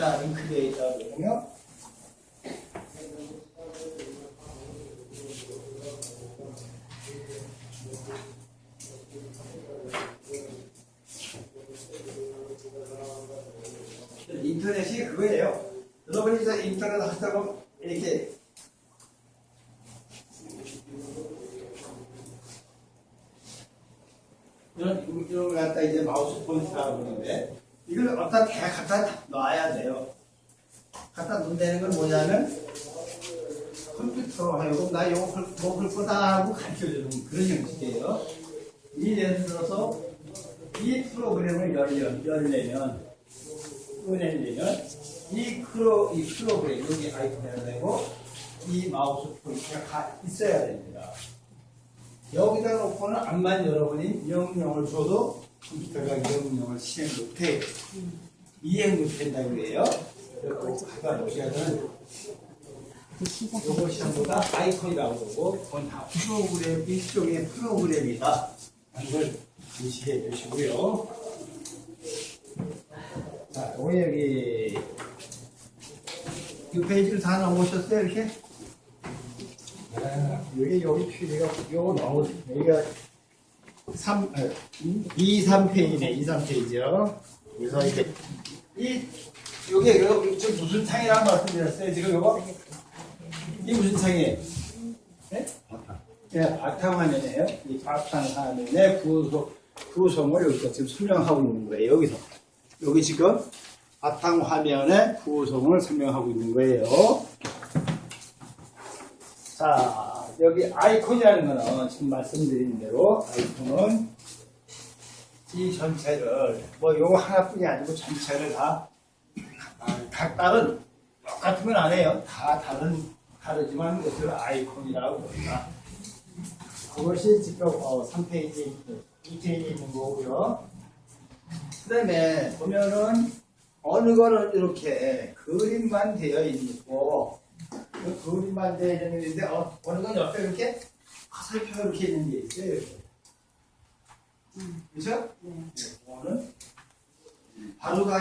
있다, 링크되어 있다 그러거든요. 인터넷이 그거예요. 여러분이 이제 인터넷 하다 보면 이렇게 이런 이런 걸 갖다 이제 마우스 포인트라고 그러는데 이걸 어디다 대 갖다 놔야 돼요. 갖다 놓는다는 건 뭐냐면 컴퓨터로 하여금 나 이거 할- 뭐할 거다 하고 가르쳐주는 그런 형식이에요. 이 예를 들어서 이 프로그램을 열려, 열려면 꺼내려면 이 프로 이 프로그램 여기 아이콘이 되고 이 마우스 포인트가 가- 있어야 됩니다. 여기다 놓고는 암만 여러분이 명령을 줘도 컴퓨터가 명령을 실행 못해 이행 못한다고 그래요. 그리고 놓으셔야 되는 요것이 전부 다 아이콘이라고 그러고 그건 다 프로그램 일종의 프로그램이다. 하는 걸 인식해 주시고요. 자, 요거 여기 이 페이지를 다 넘으셨어요 이렇게? 아, 여기 여기 PD가 요거 너무 여기가 3 2, 3페이지네 2, 3페이지요. 그래서 이게 이 요게 요 지금 무슨 창이라고 말씀드렸어요 지금 요거 이 무슨 창이에요? 네? 바탕. 예, 바탕화면이에요. 이 바탕화면의 구성 구성을 여기서 지금 설명하고 있는 거예요. 여기서 여기 지금 바탕화면의 구성을 설명하고 있는 거예요. 자, 여기 아이콘이라는 거는 지금 말씀드린 대로 아이콘은 이 전체를 뭐 요거 하나뿐이 아니고 전체를 다 아, 각다른 똑같은 건 안 해요. 다 다른 다르지만 이것을 아이콘이라고 합니다. 그것이 지금 어, 3페이지, 2페이지에 있는 거고요. 그 다음에 보면은 어느 거는 이렇게 그림만 되어 있고 그 그림만 되어 있는데 어, 어느 건 옆에 이렇게 화살표 이렇게 있는 게 있어요. 이렇게. 그죠? 네. 이거는 바로 가